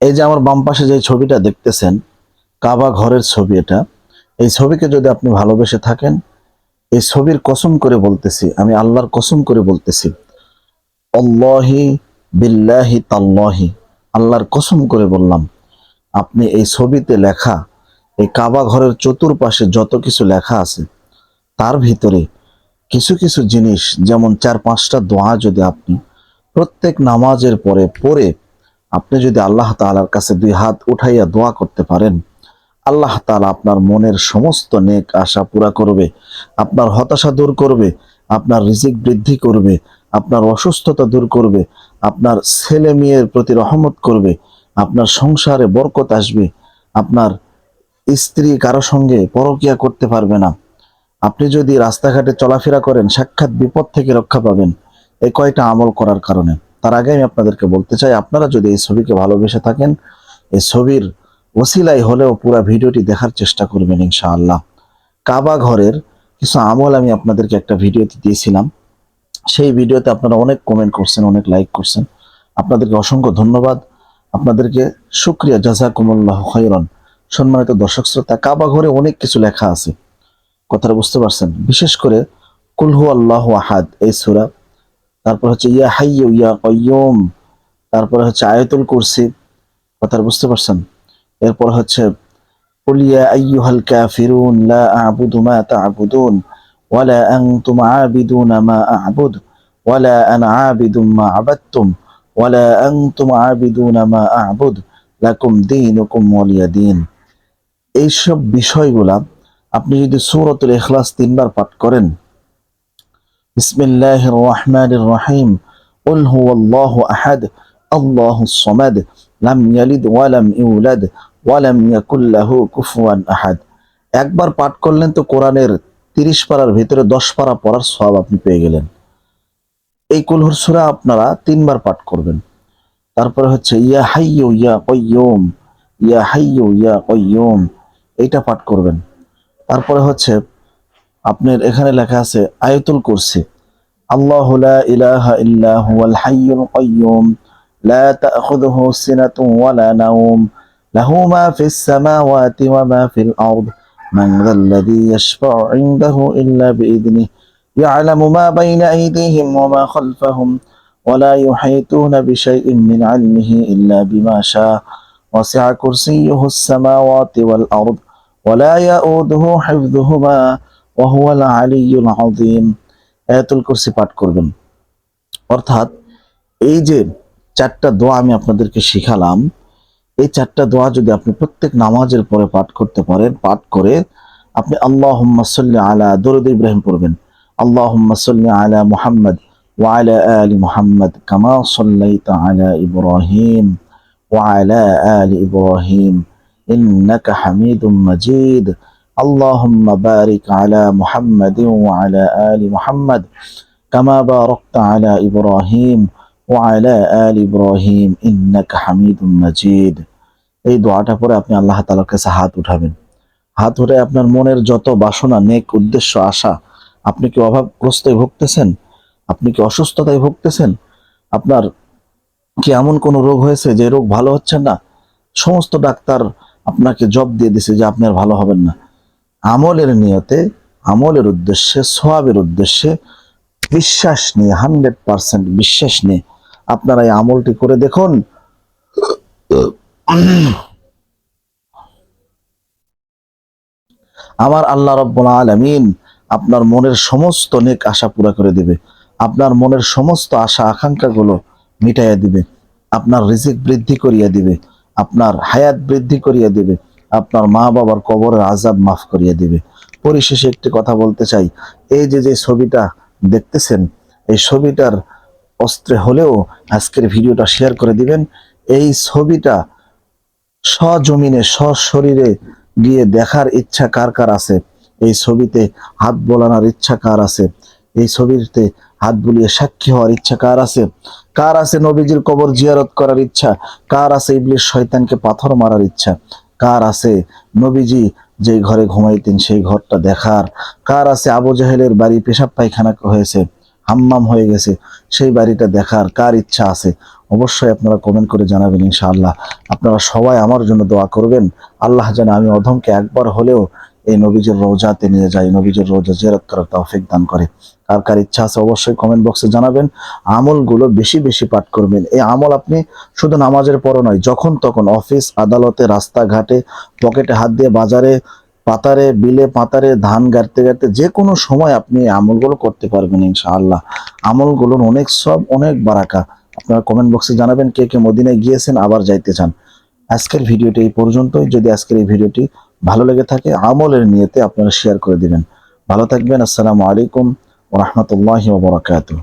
এই যে আমার বাম পাশে যে ছবিটা দেখতেছেন, কাবা ঘরের ছবি এটা। এই ছবিকে যদি আপনি ভালোবেসে থাকেন, এই ছবির কসম করে বলতেছি, আমি আল্লাহর কসম করে বলতেছি অল্লাহি বিল্লাহি তাল্লাহি। আল্লাহর কসম করে বললাম, আপনি এই ছবিতে লেখা, এই কাবা ঘরের চতুর্পাশে যত কিছু লেখা আছে, তার ভিতরে কিছু কিছু জিনিস, যেমন চার পাঁচটা দোয়া যদি আপনি প্রত্যেক নামাজের পরে পড়ে আপনি যদি আল্লাহ তাআলার কাছে দুই হাত উঠাইয়া দোয়া করতে পারেন, আল্লাহ তাআলা আপনার মনের সমস্ত নেক আশা পুরা করবে, আপনার হতাশা দূর করবে, আপনার রিজিক বৃদ্ধি করবে, আপনার অসুস্থতা দূর করবে, আপনার ছেলে মেয়ের প্রতি রহমত করবে, আপনার সংসারে বরকত আসবে, আপনার স্ত্রী কারও সঙ্গে পরকিয়া করতে পারবে না। আপনি যদি রাস্তাঘাটে চলাফেরা করেন, সাক্ষাৎ বিপদ থেকে রক্ষা পাবেন এই কয়টা আমল করার কারণে? তার আগে আমি আপনাদেরকে বলতে চাই, আপনারা যদি এই ছবিকে ভালোবেসে থাকেন, এই ছবির ওসিলাই হলেও পুরো ভিডিওটি দেখার চেষ্টা করবেন ইনশাআল্লাহ। কাবা ঘরের কিছু আমল আমি আপনাদেরকে একটা ভিডিওতে দিয়েছিলাম। সেই ভিডিওতে আপনারা অনেক কমেন্ট করছেন, অনেক লাইক করছেন। আপনাদেরকে অসংখ্য ধন্যবাদ। আপনাদেরকে শুক্রিয়া, জাজাকুমুল্লাহ খৈরন সম্মানিত দর্শক শ্রোতা, কাবা ঘরে অনেক কিছু লেখা আছে। কথাটা বুঝতে পারছেন? বিশেষ করে কুলহু আল্লাহ আহাদ এই সুরা তারপর হচ্ছে ইয়া হাইয়ু ইয়া কয়্যুম তারপরে হচ্ছে আয়াতুল কুরসি কথাটা বুঝতে পারছেন এরপর হচ্ছে قل يا أيها الكافرون لا أعبد ما تعبدون ولا أنتم عابدون ما أعبد ولا أنا عابد ما عبدتم ولا أنتم عابدون ما أعبد لكم دينكم ولي دين এইসব বিষয়গুলা আপনি যদি সূরাতুল ইখলাস তিনবার পাঠ করেন বিসমিল্লাহির রহমানির রহিম قل هو الله أحد الله الصمد لم يلد ولم يولد ওয়ালাম ইয়াকুল লাহু কুফুয়ান আহাদ একবার পাঠ করলেন তো কোরআনের তিরিশ পারার ভিতরে দশ পারা পড়ার সব আপনি পেয়ে গেলেন এই কুলহুর সুরা আপনারা তিনবার পাঠ করবেন তারপরে হচ্ছে ইয়া হাইয়ু ইয়া কয়্যুম ইয়া হাইয়ু ইয়া কয়্যুম এইটা পাঠ করবেন তারপরে হচ্ছে আপনার এখানে লেখা আছে আয়াতুল কুরসি আল্লাহ লা ইলাহা ইল্লা হুয়াল হাইয়ুল কাইয়্যুম লা তাখুযুহু সিনাতুন ওয়ালা নাওম له ما في السماوات وما في الأرض من ذا الذي يشفع عنده إلا بإذنه يعلم ما بين أيديهم وما خلفهم ولا يحيطون بشيء من علمه إلا بما شاء وسع كرسيه السماوات والأرض ولا يؤوده حفظهما মজিদ আলিউল কুরসি পাঠ করবেন। অর্থাৎ এই যে চারটা দোয়া আমি আপনাদেরকে শিখালাম, এই চারটা দোয়া যদি আপনি প্রত্যেক নামাজের পরে পাঠ করতে পারেন, পাঠ করে আপনি আল্লাহ আলা, দরুদ ইব্রাহিম পড়বেন। আল্লাহ আলা মুহাম্মদ আলি মুহাম্মদ কামা সাল্লাইতা আলা ইব্রাহিম আলি ইব্রাহিম। ইন্নাকা হামিদুম মাজিদ। اللهم بارك على محمد وعلى آل محمد كما باركت على إبراهيم وعلى آل إبراهيم إنك حميد مجيد এই দোয়াটা পরে আপনি আল্লাহ তালার কাছে হাত উঠাবেন হাত উঠে আপনার মনের যত বাসনা নেক উদ্দেশ্য আশা আপনি কি অভাবগ্রস্তায় ভুগতেছেন আপনি কি অসুস্থতায় ভুগতেছেন আপনার কি এমন কোনো রোগ হয়েছে যে রোগ ভালো হচ্ছে না সমস্ত ডাক্তার আপনাকে জব দিয়ে দিছে যে আপনি আর ভালো হবেন না আমলের নিয়তে, আমলের উদ্দেশ্যে, সোয়াবের উদ্দেশ্যে বিশ্বাস নিয়ে, হান্ড্রেড পার্সেন্ট বিশ্বাস নিয়ে আপনারা এই আমলটি করে দেখুন। আমার আল্লাহ রব্বুল আলামিন আপনার মনের সমস্ত নেক আশা পুরা করে দিবে। আপনার মনের সমস্ত আশা আকাঙ্ক্ষাগুলো মিটাইয়া দিবে। আপনার রিজিক বৃদ্ধি করিয়া দিবে। আপনার হায়াত বৃদ্ধি করিয়া দিবে। আপনার মা বাবার কবরের আজাব মাফ করিয়ে দিবে। পরিশেষে একটি কথা বলতে চাই। এই যে যে ছবিটা দেখতেছেন, এই ছবিটার অস্ত্রে হলেও আজকের ভিডিওটা শেয়ার করে দিবেন। এই ছবিটা সজমিনে, সশরীরে গিয়ে দেখার ইচ্ছা কার কার আছে? এই ছবিতে হাত বোলানোর ইচ্ছা কার আছে? এই ছবিতে হাত বুলিয়ে সাক্ষী হওয়ার ইচ্ছা কার আছে? কার আছে নবীজির কবর জিয়ারত করার ইচ্ছা? কার আছে ইবলিশ শয়তানকে পাথর মারার ইচ্ছা? কার আছে? নবীজি যে ঘরে ঘুমাইতেন সেই ঘরটা দেখার। কার আছে? আবু জাহেলের বাড়ি পেশাব পায়খানা হয়েছে, হাম্মাম হয়ে গেছে, সেই বাড়িটা দেখার কার ইচ্ছা আছে? অবশ্যই আপনারা কমেন্ট করে জানাবেন ইনশাআল্লাহ। আপনারা সবাই আমার জন্য দোয়া করবেন। আল্লাহ যেন আমি অধমকে একবার হলেও এই নবীজের রোজাতে নিয়ে যাই, নবীজের রোজা জিয়ারত করার তৌফিক দান করে। কার কার ইচ্ছা আছে অবশ্যই কমেন্ট বক্সে জানাবেন। আমলগুলো বেশি বেশি পাঠ করবেন। এই আমল আপনি শুধু নামাজের পরও নয়, যখন তখন অফিস আদালতে, রাস্তাঘাটে, পকেটে হাত দিয়ে বাজারে, পাতারে, বিলে, পাতারে, ধান গাড়তে গাড়তে যে কোনো সময় আপনি আমলগুলো করতে পারবেন ইনশাআল্লাহ। আমলগুলোর অনেক সব অনেক বারাকা। আপনারা কমেন্ট বক্সে জানাবেন কে কে মদিনায় গিয়েছেন, আবার যাইতে চান। আজকের ভিডিওটি এই পর্যন্তই। যদি আজকের এই ভিডিওটি ভালো লেগে থাকে, আমলের নিয়েতে আপনারা শেয়ার করে দিবেন। ভালো থাকবেন, আসসালামু আলাইকুম রহমতুল্লাহ ওবরাকাতুহ